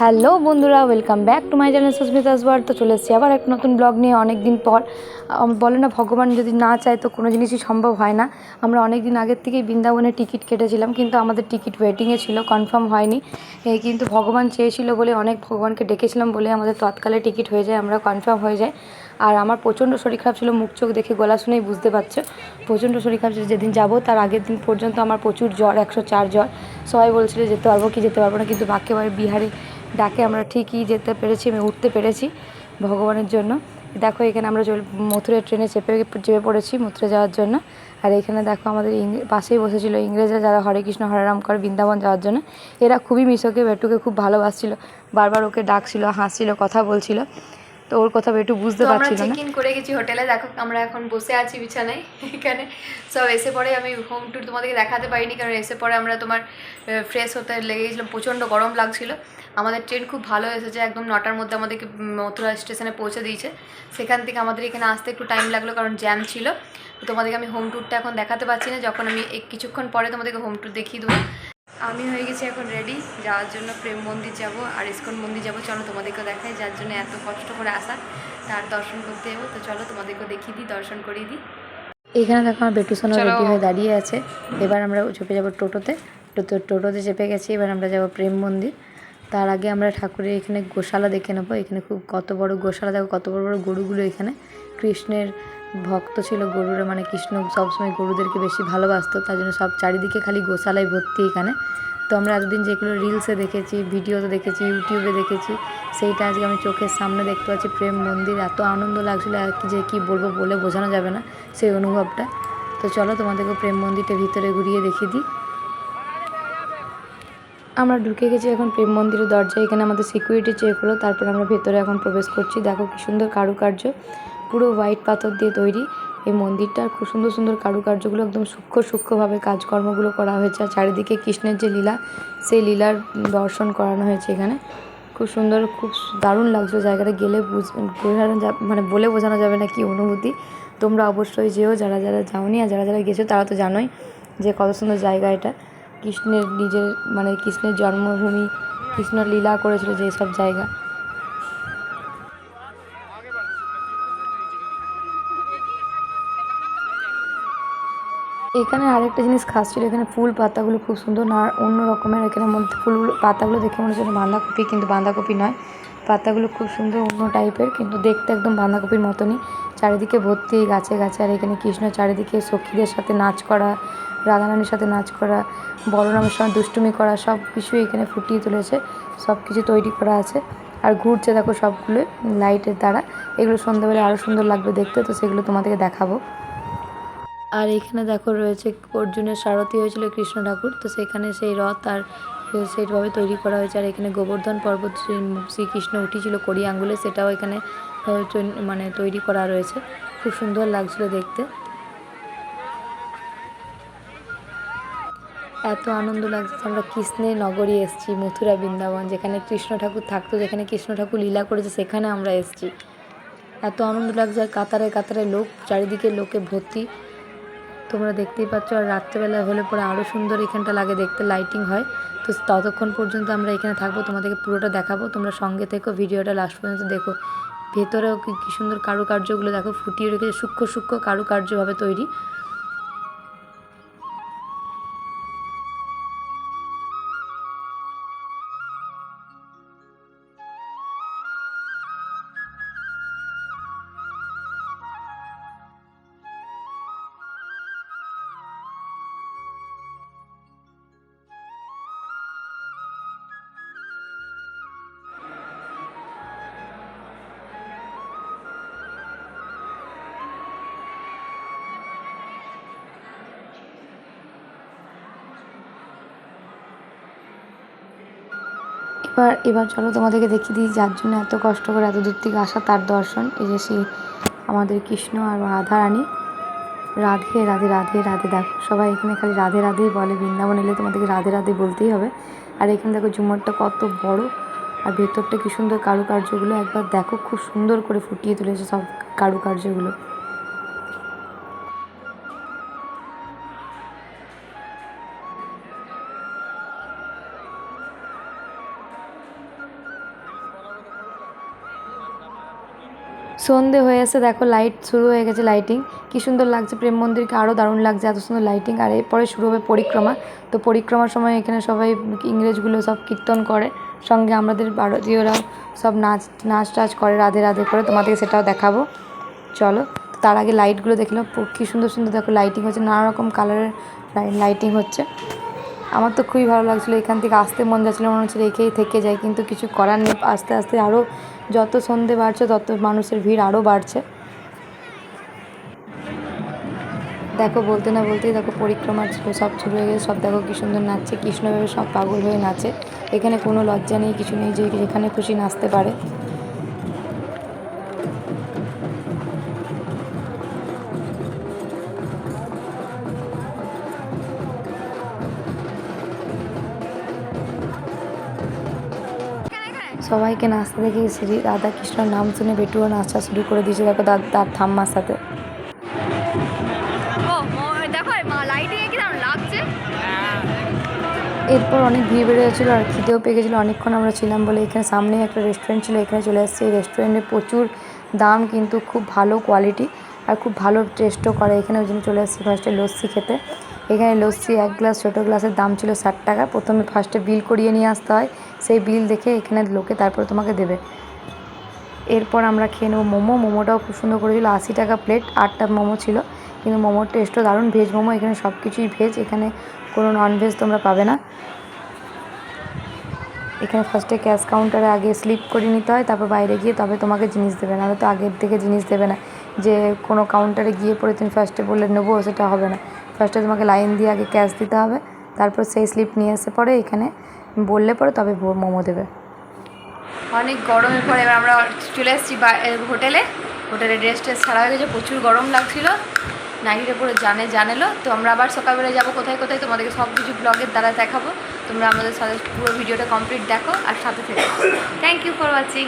Hello বন্ধুরা welcome back to my channel Susmita আসবার তো চলে এসেছি আবার একটা নতুন ব্লগ নিয়ে অনেক দিন পর বলে না, ভগবান যদি না চায় তো কোনো জিনিসই সম্ভব হয় না। আমরা অনেক দিন আগের থেকেই বৃন্দাবনে টিকিট কেটেছিলাম, কিন্তু আমাদের টিকিট ওয়েটিংয়ে ছিল কনফার্ম হয়নি। কিন্তু ভগবান চেয়েছিল বলে, অনেক ভগবানকে ডেকেছিলাম বলে আমাদের তৎকালে টিকিট হয়ে যায়, আমরা কনফার্ম হয়ে যায় আর আমার প্রচণ্ড শরীর খারাপ ছিল, মুখ চোখ দেখে গলা শুনেই বুঝতে পারছ। প্রচণ্ড শরীর খারাপ ছিল, যেদিন যাব তার আগের দিন পর্যন্ত আমার প্রচুর জ্বর, একশো চার জ্বর। সবাই বলছিল যেতে পারব কি যেতে পারব না, কিন্তু একেবারে বিহারে ডাকে, আমরা ঠিকই যেতে পেরেছি, আমি উঠতে পেরেছি ভগবানের জন্য। দেখো, এখানে আমরা চল মথুরা ট্রেনে চেপে চেপে পড়েছি মথুরা যাওয়ার জন্য। আর এখানে দেখো আমাদের পাশেই বসেছিল ইংরেজরা যারা হরে কৃষ্ণ, হরে রাম করে, বৃন্দাবন যাওয়ার জন্য। এরা খুবই মিশোকে, বেটুকে খুব ভালোবাসছিল। বারবার ওকে ডাকছিল, হাসছিল, কথা বলছিল। তো ওর কথা বেটু বুঝতে পারছি আমরা পারছিল চেক ইন করে গেছি হোটেলে দেখো আমরা এখন বসে আছি বিছানায় এখানে। সব এসে পরে আমি হোম ট্যুর তোমাদেরকে দেখাতে পারিনি কারণ এসে পরে আমরা তোমার ফ্রেশ হতে লেগে গেছিলাম প্রচণ্ড গরম লাগছিল। আমাদের ট্রেন খুব ভালো এসেছে একদম নটার মধ্যে আমাদেরকে মথুরা স্টেশনে পৌঁছে দিয়েছে। সেখান থেকে আমাদের এখানে আসতে একটু টাইম লাগল কারণ জ্যাম ছিল। তোমাদেরকে আমি হোম ট্যুরটা এখন দেখাতে পারছি না যখন আমি কিছুক্ষণ পরে তোমাদেরকে হোম ট্যুর দেখিয়ে দেবো। আমি হয়ে গেছি এখন রেডি যাওয়ার জন্য প্রেম মন্দির যাব আর ইস্কন মন্দির যাব। চলো তোমাদেরকেও দেখাই যার জন্য এত কষ্ট করে আসা। তার দর্শন করতে যাব তো চলো তোমাদেরকেও দেখিয়ে দিই দর্শন করিয়ে দিই। এখানে দেখো আমার বেটু সোনা রেডি হয়ে দাঁড়িয়ে আছে। এবার আমরা চেপে যাব টোটোতে। টোটো টোটোতে চেপে গেছি। এবার আমরা যাব প্রেম মন্দির। তার আগে আমরা ঠাকুরের এখানে গোশালা দেখে নেব। এখানে খুব কত বড় গোশালা দেখো কত বড় বড় গরুগুলো এখানে। কৃষ্ণের ভক্ত ছিল গরুরা মানে কৃষ্ণ সবসময় গরুদেরকে বেশি ভালোবাসতো, তার জন্য সব চারিদিকে খালি গোশালায় ভর্তি এখানে। তো আমরা এতদিন যেগুলো রিলসে দেখেছি ভিডিওতে দেখেছি ইউটিউবে দেখেছি, সেইটা আজকে আমি চোখের সামনে দেখতে পাচ্ছি, প্রেম মন্দির, এত আনন্দ লাগছিল, আর কি যে কী বলব বলে বোঝানো যাবে না সেই অনুভবটা। তো চলো তোমাদেরকে প্রেম মন্দিরটা ভিতরে ঘুরিয়ে দেখিয়ে দিই। আমরা ঢুকে গেছি এখন প্রেম মন্দিরের দরজায়, এখানে আমাদের সিকিউরিটি চেক হলো, তারপর আমরা ভেতরে এখন প্রবেশ করছি। দেখো কি সুন্দর কারুকার্য। পুরো হোয়াইট পাথর দিয়ে তৈরি। এই মন্দিরটার খুব সুন্দর সুন্দর কারুকার্যগুলো একদম সূক্ষ্ম সূক্ষ্মভাবে কাজকর্মগুলো করা হয়েছে। আর চারিদিকে কৃষ্ণের যে লীলা, সেই লীলার দর্শন করানো হয়েছে এখানে। খুব সুন্দর, খুব দারুণ লাগছিল জায়গাটা। গেলে বুঝ, বোঝানো মানে বলে বোঝানো যাবে না কি অনুভূতি। তোমরা অবশ্যই যেও, যারা যারা যাওনি আর যারা যারা গেছো, তারা তো জানোই যে কত সুন্দর জায়গা এটা। কৃষ্ণের নিজের মানে কৃষ্ণের জন্মভূমি কৃষ্ণ লীলা করেছিল যে সব জায়গা। এখানে আরেকটা জিনিস খাস ছিল, এখানে ফুল পাতাগুলো খুব সুন্দর, না অন্য রকমের এখানে মধ্যে ফুল পাতাগুলো দেখে মনে হচ্ছে বাঁধাকপি, কিন্তু বাঁধাকপি নয়। পাতাগুলো খুব সুন্দর অন্য টাইপের, কিন্তু দেখতে একদম বাঁধাকপির মতনই। চারিদিকে ভর্তি গাছে গাছে, আর এখানে কৃষ্ণ চারিদিকে সখীদের সাথে নাচ করা, রাধারানীর সাথে নাচ করা, বলরামের সঙ্গে দুষ্টুমি করা, সব কিছুই এখানে ফুটিয়ে তুলেছে, সব কিছু তৈরি করা আছে। আর ঘুরছে দেখো সবগুলো, লাইটের দ্বারা এগুলো সন্ধ্যাবেলা আরও সুন্দর লাগবে দেখতে, তো সেগুলো তোমাদেরকে দেখাবো। আর এখানে দেখো রয়েছে অর্জুনের সারথি হয়েছিল কৃষ্ণ ঠাকুর। তো সেখানে সেই রথ আর সেইভাবে তৈরি করা হয়েছে। আর এখানে গোবর্ধন পর্বত শ্রী- শ্রীকৃষ্ণ উঠেছিল কড়ি আঙ্গুলে, সেটাও এখানে মানে তৈরি করা রয়েছে। খুব সুন্দর লাগছিল দেখতে। এত আনন্দ লাগছে। আমরা কৃষ্ণের নগরী এসেছি, মথুরা, বৃন্দাবন, যেখানে কৃষ্ণ ঠাকুর থাকতো, যেখানে কৃষ্ণ ঠাকুর লীলা করেছে, সেখানে আমরা এসেছি। এত আনন্দ লাগছে। আর কাতারে কাতারে লোক, চারিদিকে লোকে ভর্তি। তোমরা দেখতেই পাচ্ছ, আর রাত্রেবেলা হলে পরে আরও সুন্দর এখানটা লাগে দেখতে লাইটিং হয়। তো ততক্ষণ পর্যন্ত আমরা এখানে থাকব, তোমাদেরকে পুরোটা দেখাবো। তোমরা সঙ্গে থেকো, ভিডিওটা লাস্ট পর্যন্ত দেখো। ভেতরেও কী সুন্দর কারুকার্যগুলো দেখো, ফুটিয়ে রেখেছে সূক্ষ্ম সূক্ষ্ম কারুকার্যভাবে তৈরি। এবার এবার চলো তোমাদেরকে দেখিয়ে দিই যার জন্য এত কষ্ট করে এত দূর থেকে আসা তার দর্শন। এই যে সেই আমাদের কৃষ্ণ আর রাধা রানী। রাধে রাধে রাধে রাধে, দেখো, সবাই এখানে খালি রাধে, রাধেই বলে। বৃন্দাবন এলে তোমাদেরকে রাধে রাধে বলতেই হবে। আর এখানে দেখো ঝুমরটা কত বড় আর ভেতরটা কি সুন্দর কারুকার্যগুলো। একবার দেখো, খুব সুন্দর করে ফুটিয়ে তুলেছে সব কারুকার্যগুলো। সন্ধে হয়ে এসে দেখো লাইট শুরু হয়ে গেছে লাইটিং কী সুন্দর লাগছে, প্রেম মন্দিরকে আরও দারুণ লাগছে, এত সুন্দর লাইটিং আর এরপরে শুরু হবে পরিক্রমা। তো পরিক্রমার সময় এখানে সবাই ইংরেজগুলো সব কীর্তন করে। সঙ্গে আমাদের ভারতীয়রাও সব নাচ নাচ টাচ করে, রাধে রাধে করে। তোমাদেরকে সেটাও দেখাবো। চলো, তার আগে লাইটগুলো দেখলাম কী সুন্দর সুন্দর দেখো লাইটিং হচ্ছে নানা রকম কালারের লাইটিং হচ্ছে। আমার তো খুবই ভালো লাগছিল, এখান থেকে আসতে মন যাচ্ছিল, মনে হচ্ছে রেখেই থেকে যাই, কিন্তু কিছু করার নেই, আস্তে আস্তে আরও যত সন্ধে বাড়ছে, তত মানুষের ভিড় আরও বাড়ছে। দেখো, বলতে না বলতেই দেখো পরিক্রমা ছিল সব শুরু হয়ে গেছে, সব দেখো কী সুন্দর নাচছে, কৃষ্ণভাবে সব পাগল হয়ে নাচে, এখানে কোনো লজ্জা নেই, কিছু নেই, যে যেখানে খুশি নাচতে পারে। সবাইকে নাচতে দেখে শ্রী রাধা কৃষ্ণর নাম শুনে বেটুও নাচা শুরু করে দিয়েছে দেখো তার ঠাম্মার সাথে। এরপর অনেক ভিড় বেড়ে যাচ্ছিল আর খিদেও পেয়ে গেছিল। অনেকক্ষণ আমরা ছিলাম বলে এখানে সামনেই একটা রেস্টুরেন্ট ছিল এখানে চলে এসেছি এই রেস্টুরেন্টে প্রচুর দাম কিন্তু খুব ভালো কোয়ালিটি আর খুব ভালো টেস্টও করে। এখানে ওই জন্য চলে এসেছি ফার্স্টে লস্যি খেতে। এখানে লস্যি এক গ্লাস, ছোটো গ্লাসের দাম ছিল ষাট টাকা। প্রথমে ফার্স্টে বিল করিয়ে নিয়ে আসতে হয়। সেই বিল দেখে এখানে লোকে তারপরে তোমাকে দেবে। এরপর আমরা খেয়ে নেব মোমো। মোমোটাও খুব সুন্দর করেছিল আশি টাকা প্লেট আটটা মোমো ছিল। কিন্তু মোমোর টেস্টও দারুণ। ভেজ মোমো এখানে সব কিছুই ভেজ এখানে কোনো নন ভেজ তোমরা পাবে না। এখানে ফার্স্টে ক্যাশ কাউন্টারে আগে স্লিপ করে নিতে হয়। তারপর বাইরে গিয়ে তবে তোমাকে জিনিস দেবে। নাহলে তো আগের থেকে জিনিস দেবে না। যে কোনো কাউন্টারে গিয়ে পরে তুমি ফার্স্টে বললে নেব, সেটা হবে না। ফার্স্টে তোমাকে লাইন দিয়ে আগে ক্যাশ দিতে হবে, তারপর সেই স্লিপ নিয়ে এসে পরে এখানে বললে পরে তবে মোমো দেবে। অনেক গরমের পরে এবার আমরা চলে এসেছি হোটেলে হোটেলে ড্রেস ট্রেস ছাড়া হয়ে গেছে, প্রচুর গরম লাগছিল। নাইটিটা পুরো জানে জানেলো। তো আমরা আবার সকালবেলা যাব, কোথায় কোথায় তোমাদেরকে সব কিছু ব্লগের দ্বারা দেখাবো। তোমরা আমাদের সাথে পুরো ভিডিওটা কমপ্লিট দেখো আর সাথে থেকে। Thank you for watching